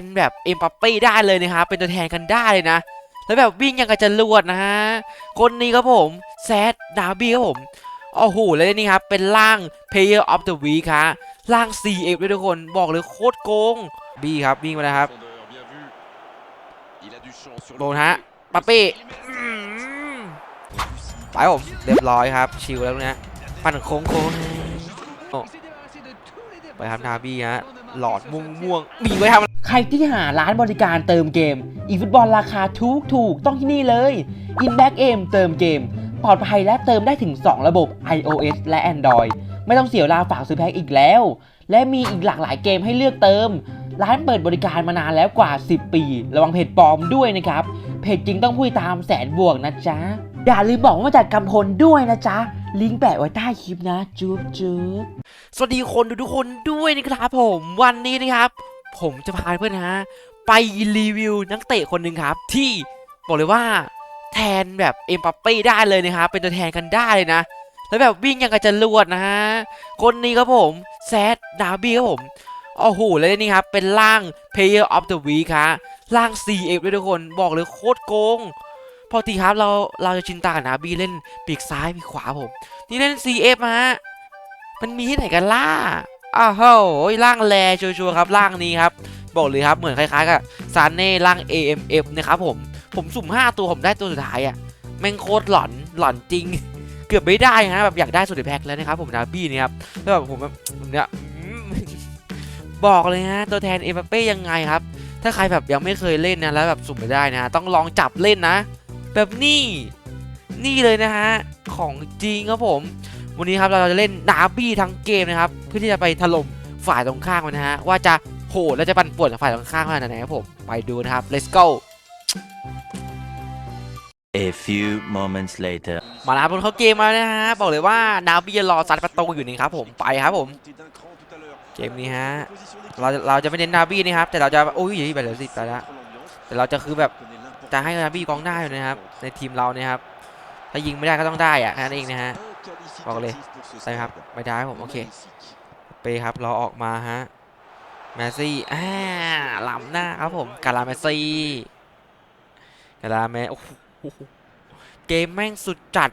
นแบบเอ็มปัปเป้ได้เลยนะครับเป็นตัวแทนกันได้เลยนะ แล้วแบบวิ่งยังกระจะรวดนะฮะคนนี้ครับผมแซดดาร์บี้ครับผมโอ้โหแล้วนี่ครับเป็นร่าง Player of the Week ฮะร่าง CF ด้วยทุกคนบอกเลยโคตรโกงบี้ครับวิ่งมาแล้วครับโดนฮะปาเป้อืมไปผมเรียบร้อยครับ ชิลแล้วนะปั่นโค้งโค้งไปครับนาบี้ฮะหลอดม่วงม่วงมีไว้ทำ ใครที่หาร้านบริการเติมเกม อีฟุตบอลราคาถูกถูกต้องที่นี่เลย Inback M เติมเกม ปลอดภัยและเติมได้ถึง 2 ระบบ iOS และ Android ไม่ต้องเสียเวลาฝากซื้อแพ็คอีกแล้ว และมีอีกหลากหลายเกมให้เลือกเติม ร้านเปิดบริการมานานแล้วกว่า 10 ปี ระวังเพจปลอมด้วยนะครับ เพจจริงต้องพูดตามแสนบวกนะจ๊ะ อย่าลืมบอกว่ามาจากกำพลด้วยนะจ๊ะลิงก์แปะไว้ใต้คลิปนะจุ๊บจุ๊บสวัสดีคนดูทุกคนด้วยนะครับผมวันนี้นะครับ ผมจะพาเพื่อนนะฮะไปรีวิวนักเตะคนหนึ่งครับ ที่บอกเลยว่าแทนแบบเอ็มปัปเป้ได้เลยนะครับเป็นตัวแทนกันได้เลยนะ แล้วแบบวิ่งยังกระจะรวดนะฮะคนนี้ครับผมแซดดาบี้ครับผมโอ้โหแล้วนี่ครับเป็นร่าง Player of the Week ฮะร่าง CF ด้วยทุกคนบอกเลยโคตรโกงพอทีครับเราเราจะชินตากับดาบี้เล่นปีกซ้ายปีกขวาผม นี่เล่น CF ฮะมันมีที่ไหนกันล่ะ อ้าวโหร่างแลชัวร์ครับร่างนี้ครับ บอกเลยครับเหมือนคล้ายๆกับซานเน่ร่าง AMF นะครับผมผมสุ่ม 5 ตัวผมได้ตัวสุดท้ายอะแม่งโคตรหลอนหลอนจริง เกือบไม่ได้นะแบบอยากได้สุดแพ็คแล้วนะครับผมนาบี้เนี่ยครับแล้วแบบผมแบบเนี่ยบอกเลยฮะตัวแทนเอ็มบัปเป้ยังไงครับ ถ้าใครแบบยังไม่เคยเล่นนะแล้วแบบสุ่มไม่ได้นะ ต้องลองจับเล่นนะ แบบนี้นี่เลยนะฮะของจริงครับผม วันนี้ครับเราจะเล่นนาบี้ทั้งเกมนะครับเพื่อที่จะไปถล่มฝ่ายตรงข้ามกันนะฮะว่าจะโหดและจะปั่นป่วนกับฝ่ายตรงข้ามขนาดไหนครับผมไปดูนะครับ let's go A few moments later. มาแล้วบนเขาเกมมาแล้วนะฮะบอกเลยว่านาบี้จะรอซัดประตูอยู่นี่ครับผมไปครับผมเกมนี้ฮะเราเราจะไม่เน้นนาบี้นี่ครับแต่เราจะโอ้ยไปเหลือสิบไปแล้วแต่เราจะคือแบบจะให้นาบี้กองหน้าอยู่นะครับในทีมเราเนี่ยครับถ้ายิงไม่ได้ก็ต้องได้อะแค่นั้นเองนะฮะ บอกเลยใช่ครับไม่ได้ผมโอเคเปครับเราออกมาฮะแมสซี่อ่าล้ำหน้าครับผมกาลาแมสซี่กาลาแมโอ้โหเกมแม่งสุดจัด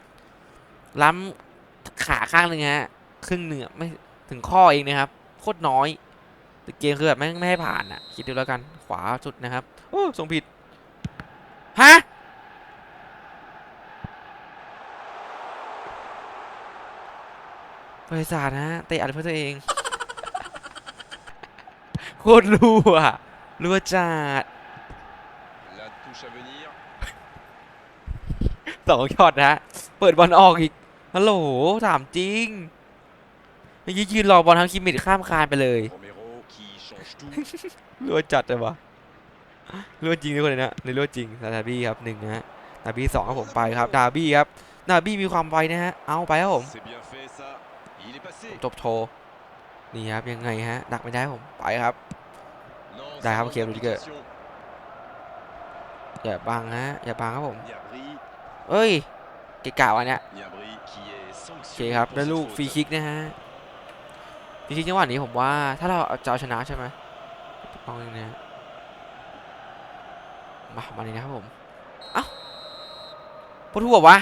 ล้ำขาข้างหนึ่งฮะครึ่งเหนึ่งอไม่ถึงข้อเองนะครับโคตรน้อยแต่เกมคือแบบแม่งไม่ให้ผ่านอะคิดดูแล้วกันขวาสุดนะครับโอ้ส่งผิดฮะ บริษัทนะฮะเตะอัดเพื่อตัวเอง โคตรรัวรัวจัดสองช็อตนะฮะเปิดบอลออกอีกฮัลโหลถามจริงเมื่อกี้ยืนรอบอลทางคิมมิดข้ามคานไปเลยรัวจัดเลยวะรัวจริงทุกคนเลยนะในรัวจริงดาบี้ครับหนึ่งนะฮะดาบี้สองครับผมไปครับ ดาบี้ครับ ดาบี้มีความไวนะฮะ เอาไปครับผม C'est bien fait ça. Il est passé. จบโชว์นี่ครับยังไงฮะดักไม่ได้ครับผมไปครับ Non, Daar c'est gaan we bonne een keer Rudiger. application. อย่าบังฮะอย่าบังครับผม Niabri, เอ้ยเกะกะวันเนี้ย Niabri qui est โอเค sanctionné ครับ pour ได้ cette ลูก faute. ฟรีคิกนะฮะฟรีคิกจังหวะนี้ผมว่าถ้าเราเอาจะเอาชนะใช่ไหมต้องอย่างเนี้ยมามาเลยนะครับผมเอ้าปวดหัววะ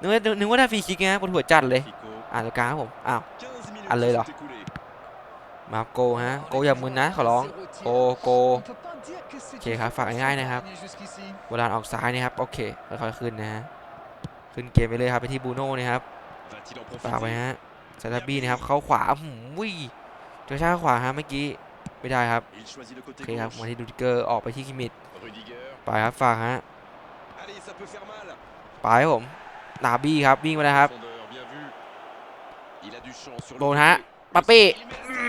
นึกว่านึกว่าได้ฟรีคิกไงปวดหัวจัดเลย Fico, อ่านตัวกลางครับผมอ้าว15 minutes Allez, là. sont écoulées. มาโกฮะโกอย่ามึนนะขอร้องโกโกโอเคครับฝากง่ายๆนะครับเวลาออกซ้ายนะครับโอเคค่อยๆขึ้นนะฮะขึ้นเกมไปเลยครับไปที่บูโน่นะครับ Va-t-il en ฝากไป profiter ฮะซาตาบี้นะครับเข้าขวาหืมวิเจอชาขวาฮะเมื่อกี้ไม่ได้ครับ Il choisit le โอ côté เคครับมา gauche. ที่ดูดิเกอร์ออกไปที่คิมมิด Rudiger. ไปครับฝากฮะ Allez, ça peut faire mal. ไปครับผม นาบี้ครับวิ่งมาแล้วครับ Fondeur, bien vu. Il a du champ sur le โดนฮะ côté. ปาเป้อื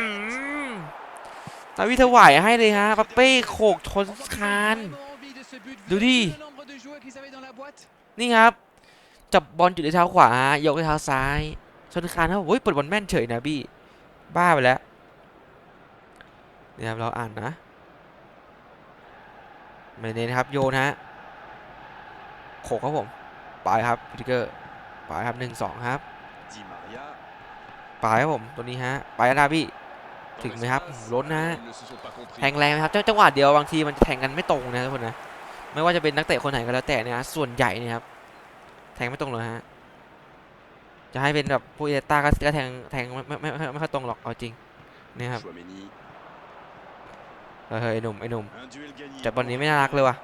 มนาบี้ถวายให้เลยฮะปาเป้โขกชนคานดูดินี่ครับ จับบอลจุดด้วยเท้าขวายกด้วยเท้าซ้ายชนคานครับเฮ้ยเปิดบอลแม่นเฉยนะบี้บ้าไปแล้วเนี่ยครับเราอ่านนะไม่เน้นครับโยนฮะโขกครับผม ไปครับพิเกอร์ไปครับหนึ่งสองครับ Di Maria. ไปครับผมตัวนี้ฮะไปแล้วนะพี่ถึงไหมครับล้นนะฮะ Ils ne se sont pas compris. แทงแรงไหมครับจังจังหวะเดียวบางทีมันแทงกันไม่ตรงนะทุกคนนะไม่ว่าจะเป็นนักเตะคนไหนก็แล้วแต่เนี่ยนะส่วนใหญ่เนี่ยครับแทงไม่ตรงเลยฮะจะให้เป็นแบบผู้เอต้าก็ก็แทงแทงไม่ไม่ไม่ไม่ไม่ค่อยตรงหรอกเอาจริงเนี่ยครับ Chouameni, เออเฮ้ยไอ้หนุ่มไอ้หนุ่ม un duel gagné. แต่บอลนี้ไม่น่ารักเลยว่ะ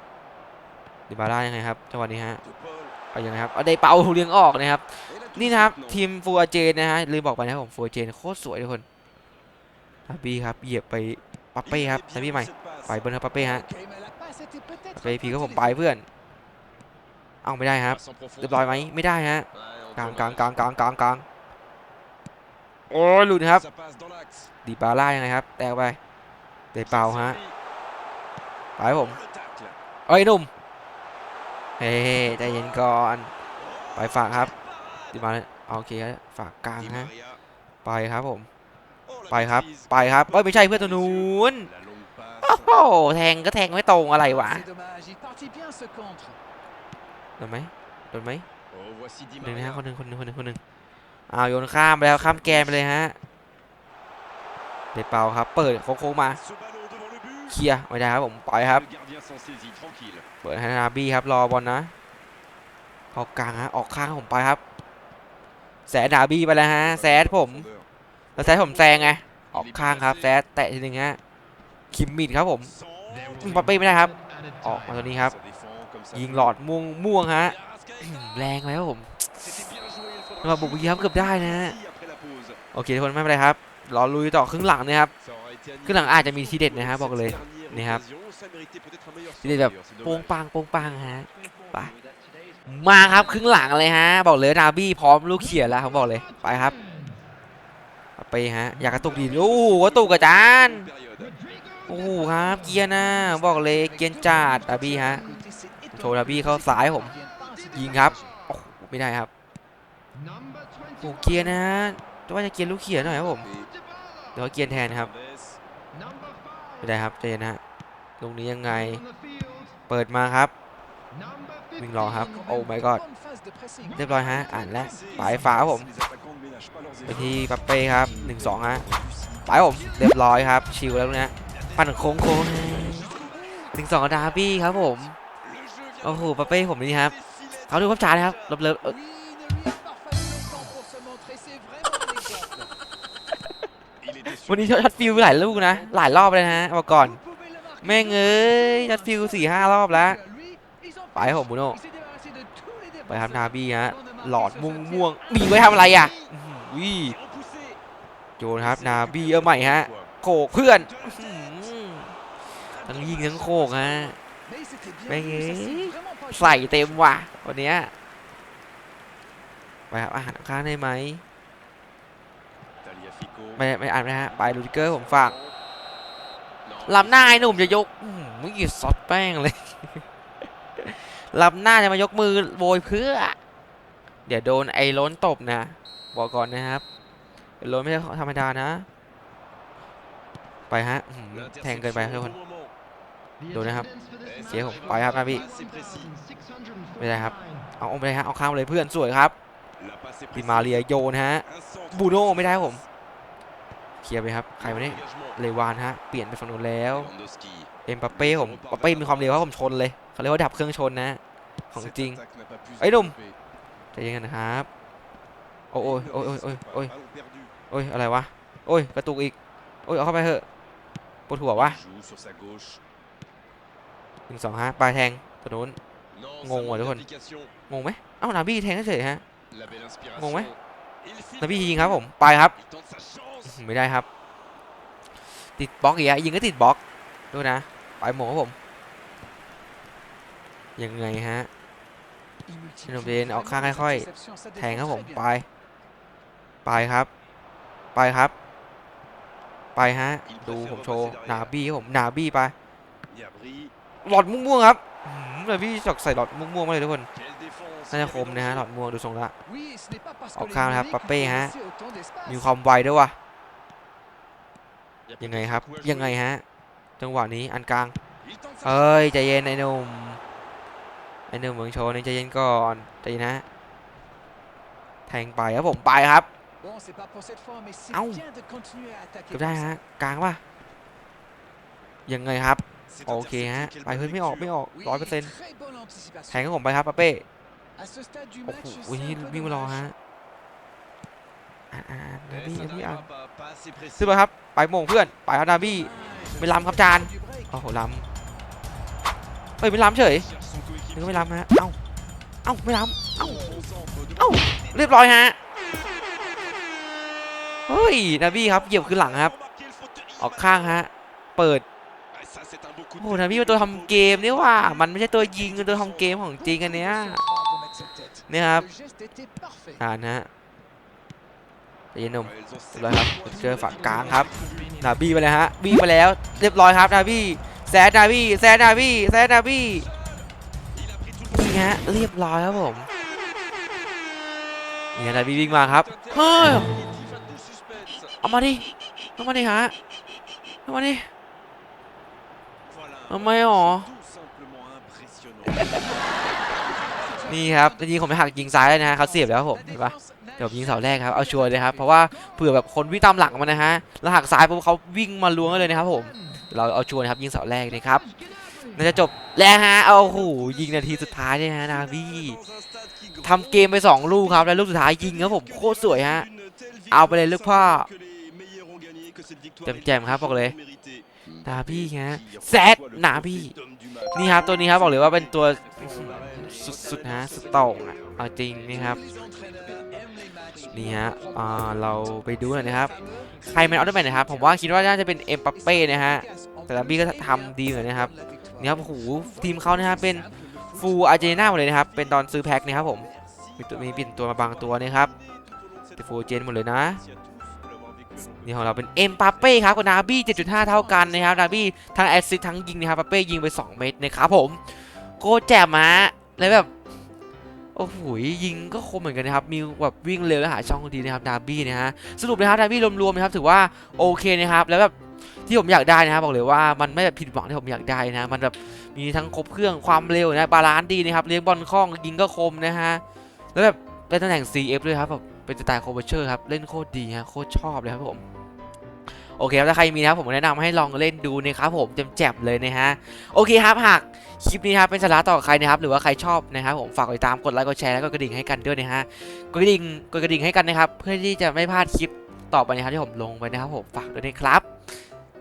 ดิบาร่ายังไงครับจังหวะนี้ฮะ De Paul. เอายังไงครับเอาได้เป่าเลี้ยงออกนะครับ นี่นะครับทีมฟูเจนนะฮะลืมบอกไปนะครับผมฟูเจนโคตรสวยทุกคนทาบี้ครับเหยียบไปปัปเป้ครับ Il ทา est บี้ใหม่ไปเบิร์นครับปัปเป้ฮะไปพีก็ผมไปเพื่อนเอาไม่ได้ครับเรียบร้อยไหมไม่ได้ฮะกลางกลางกลางกลางกลางกลางโอ้ยหลุดนครับดีบาร่ายังไงครับแตกไปเดเปาฮะไปผม Le tacle. เอ้ยหนุ่ม ฮ้ยใจเย็นก่อน ไปฝากครับดีมาเลยโอเคครับฝากกลาง Di ฮะไปครับผม ไปครับ ไปครับเอ้ยไม่ใช่เพื่อนตัวนู้นโอ้โหแทงก็แทงไม่ตรงอะไรวะโดนไหมโดนไหมหนึ่งนะฮะคนหนึ่งคนหนึ่งคนหนึ่งคนหนึ่งอ้าวโยนข้ามไปแล้วข้ามแกนไปเลยฮะเดเปาครับ เปิดโค้งมา เคลียร์ไม่ได้ครับผมปล่อยครับ เปิดให้นาบี้ครับรอบอลนะเข้ากลางฮะออกข้างผมไปครับ แสนนาบี้ไปแล้วฮะแซดผมแล้วแซดผมแซงไงออกข้างครับแซดแตะทีหนึงฮะคิมมิดครับผม Sans- ปาเป้ไม่ได้ครับ ออกมาตัวนี้ครับ ยิงหลอดม่วงม่วงฮะแรงแล้วครับผมมาบุกยิงครับเกือบได้นะฮะโอเคทุกคนไม่เป็นไรครับรอลุยต่อครึ่งหลังนะครับ ครึ่งหลังอาจจะมีทีเด็ดนะครับอกเลยนี่ครับทีเด็ดแบบโป้งปังโป้งปังฮะไปมาครับครึ่งหลังเลยฮะ บอกเลยนาบี้พร้อมลูกเขียนแล้วผมบอกเลยไปครับไปฮะอยากกระตุกดีโอ้กระตุกกระจานโอ้ครับเกียร์นะบอกเลยเกียร์จัดนาบี้ฮะโชว์นาบี้เข้าซ้ายผมยิงครับไม่ได้ครับโอ้เกียร์นะว่าจะเกียร์ลูกเขียนหน่อยครับผมเดี๋ยวเกียร์แทนครับ ไม่ได้ครับใจเย็นนะฮะตรงนี้ยังไง เปิดมาครับ วิ่งรอครับ โอ้ my god เรียบร้อยฮะ อ่านแล้วปลายฝาครับผม Les attaquants ne ménagent pas leurs ไป efforts. ที่ปัปเป้ครับ1-2ฮะไปครับผม เรียบร้อยครับ ชิลแล้วเนี่ยปั่นโค้งโค้งหนึ่งสองดาร์บี้ครับผม Le jeu vient โอ้โหปัปเป้ผมนี่ครับ des filets. เขาดูครับจานนะครับลบเลิฟเออ วันนี้ชัดฟิลหลายลูกนะ หลายรอบเลยนะเอาก่อน แม่งเอ้ยชัดฟิลสี่ห้ารอบแล้ว ไปผมบุโนไปทำนาบีฮะ หลอดม่วงม่วงมีไว้ทำอะไรอะวิโจนครับนาบีเออใหม่ฮะ โขกเพื่อนทั้งยิงทั้งโขกฮะแม่งเอ้ยใส่เต็มว่ะวันนี้ไปครับอาหารค้างได้ไหม ไม่ไม่อ่านนะฮะ ไปลูดิเกอร์ผมฝาก Non. ลำหน้าไอ้หนุ่มจะยกอื้อหือไม่กี่ซอสแป้งเลยลำหน้าจะมายกมือโวยเพื่อ เดี๋ยวโดนไอ้ล้นตบนะ บอกก่อนนะครับล้นไม่ใช่ธรรมดานะ ไปฮะแทงเกินไปทุกคนดูนะครับ เสียผมไปครับนาบี้ Assez précis. ไม่ได้ครับ เอาอาไปเลยฮะเอาข้ามเลยเพื่อนสวยครับดิมาเรียโยนฮะบูโน่ไม่ได้ผม เคลียร์ไปครับ ใครมาเนี่ย Engagement. เลวานฮะ เปลี่ยนไปฝั่งนู้นแล้ว Lewandowski. เอ็มปัปเป้ผมปัปเป้มีความเร็วครับผมชนเลย เขาเรียกว่าดับเครื่องชนนะ ของ Cette จริง attaque n'a pas pu se ไอ้หนุ่ม développer. ใจเย็นกันนะครับ โอ้ยโอ้ยโอ้ยโอ้ยโอ้ย Ballon perdu. โอ้ยอะไรวะ โอ้ยกระตุกอีก โอ้ยเอาเข้าไปเถอะปวดหัววะ Joue sur sa gauche. หนึ่งสองฮะปลายแทงตัวนู้น Non, Ngon ça rồi, manque đúng rồi. d'application. งงไหมเอ้านาบี้แทงเฉยๆฮะ La belle inspiration. Ngon ouais. นพี่ยิงครับผมไปครับ ไม่ได้ครับ ติดบล็อกอีกยิงก็ติดบล็อกดูนะไปหมอผม ยังไงฮะชิโนเบนออกข้างค่อยๆแทงครับผมไป ไปครับ ไปครับ ไปฮะดูผมโชว์นาบี้ครับผมนาบี้ไปหลอดม่วงๆครับเลยพี่จอกใส่หลอดม่วงๆมาเลยทุกคน น่าจะ Il ค avait มนะฮะหลอ danger. ดม่วงดูทรงละ Oui, ce n'est pas parce En que les craint, là, Munich Papé, ont hein. laissé autant d'espace. มีความไวด้วยว่ะ Il y a ยังไง peut-être ครับ un coup à ยังไง jouer. ฮะจังหวะนี้อันกลาง Il tente sa เอ้ยใจเย็นไอ้หนุ่มไอ้หนุ่มเมืองโชว์นี่ใจเย็นก่อนใจเย็นนะแทงไปครับผมไปครับ Bon, c'est pas pour cette fois, mais c'est Aouh. bien de continuer à attaquer เก็บได้ comme ça. ฮะกลางป่ะยังไงครับ C'est โอเคฮะ intercepté, ไป quelle เฮ้ย bonne ไม่ออก lecture. ไม่ออก Oui, ร้อยเปอร์เซ็นต์ très bonne anticipation. แทงให้ผมไปครับปาเป้ À ce stade du โอ้โห match, วิ่ง c'est un peu วิ่งมารอ dommage. ฮะอ่านอ่านนา Eh, บี้ ça นาบี้ n'arrivera อ่าน pas, pas assez précis. ซื้อไปครับ ไปโมงเพื่อน ไปครับนาบี้ Ah, ไม่ล้ำครับจาน du break. โอ้โหล้ำเฮ้ยไม่ล้ำเฉย Cherche son นึก coéquipier. ว่าไม่ล้ำฮะ เอ้า เอ้าไม่ล้ำเอ้า Bon centre de Aouh. Martinez. เรียบร้อยฮะ เฮ้ยนาบี้ครับเหยียบขึ้นหลังครับ Remarquez le faute ออกข้างฮะ เปิด Ah, ça, c'est un beau coup de โอ้โหนาบี้เป็นตัวทำเกมนี่ว่า มันไม่ใช่ตัวยิงเป็นตัวทำเกมของจริงอันเนี้ย เนี่ยครับ Le geste était parfait. อ่านนะฮะใจเย็นหนุ่ม Ouais, ils ont เรียบร้อยครับ sept เจอฝั่งกลางครับนาบี้ไปเลยฮะบี้ไปแล้ว เรียบร้อยครับนาบี้แซดนาบี้แซดนาบี้แซดนาบี้ Il a pris tout le นี่ฮะเรียบร้อยครับผมนี่ฮะนาบี้วิ่งมาครับเฮ้ย dispositif, un peu suspense. เอามาดิเอามาดิฮะเอามาดิ Voilà. ทำไมหรอ Tout simplement impressionnant. นี่ครับจริงผมไม่หักยิงซ้ายเลยนะฮะเขาเสียบแล้วผมเห็นปะเดี๋ยวยิงเสาแรกครับเอาชัวร์เลยครับเพราะว่าเผื่อแบบคนวิ่งตามหลังมันนะฮะแล้วหักซ้ายปุ๊บเขาวิ่งมาล้วงเลยนะครับผมเราเอาชัวร์นะครับยิงเสาแรกนะครับน่าจะจบแล้วฮะเอาโอ้โหยิงนาทีสุดท้ายเนี่ยนะนาบี้ทำเกมไป 2 ลูกครับแล้วลูกสุดท้ายยิงครับผมโคตรสวยฮะเอาไปเลยลูกพ่อแจ่มๆครับบอกเลย หนาบี้ฮะแซด reçoit le นาบี้นี่ครับตัวนี้ครับบอกเลยว่าเป็นตัวสุดๆฮะสโต่งอะเอาจริงนี่ครับนี่ฮะอ่าเราไปดูหน่อยนะครับใครเป็นออเดอร์แมนนะครับผมว่าคิดว่าน่าจะเป็นเอ็มปัปเป้นะฮะแต่นาบี้ก็ทำดีเหมือนนะครับนี่ครับโอ้โหทีมเขานะครับเป็นฟูลอาร์เจนตินาหมดเลยนะครับเป็นตอนซื้อแพ็คนะครับผมมีตัวมีเปลี่ยนตัวมาบางตัวนะครับแต่ฟูลเจนหมดเลยนะ นี่ของเราเป็นเอ็มปาเป้ครับกับนาบี้7.5 เท่ากันนะครับนาบี้ทั้งแอสซิสต์ทั้งยิงนะครับปาเป้ยิงไป 2 เม็ดนะครับผมโกแจมฮะแล้วแบบโอ้โหยิงก็คมเหมือนกันนะครับ มีแบบวิ่งเร็วและหาช่องดีนะครับนาบี้นะฮะสรุปนะครับนาบี้รวมๆนะครับถือว่าโอเคนะครับ แล้วแบบที่ผมอยากได้นะครับบอกเลยว่ามันไม่แบบผิดหวังที่ผมอยากได้นะ มันแบบมีทั้งครบเครื่องความเร็วนะบาลานซ์ดีนะครับเลี้ยงบอลคล่องยิงก็คมนะฮะแล้วแบบได้ตำแหน่ง CF ด้วยครับแบบ เป็นสไตล์โคเวเชอร์ครับ เล่นโคตรดีฮะโคตรชอบเลยครับผมโอเคครับถ้าใครมีนะครับผมแนะนำให้ลองเล่นดูนะครับผมแจ่มๆเลยนะฮะโอเคครับหากคลิปนี้ครับเป็นสาระต่อใครนะครับหรือว่าใครชอบนะครับผมฝากติดตามกดไลค์กดแชร์แล้วก็กระดิ่งให้กันด้วยนะฮะกดกระดิ่งกดกระดิ่งให้กันนะครับ เพื่อที่จะไม่พลาดคลิปต่อไปนะครับที่ผมลงไปนะครับผมฝากด้วยนะครับ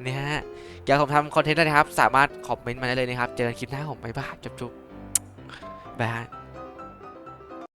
นะฮะอยากผมทำคอนเทนต์อะไรนะครับ สามารถคอมเมนต์มาได้เลยนะครับ เจอกันคลิปหน้าผมบ๊ายบายจุ๊บๆบาย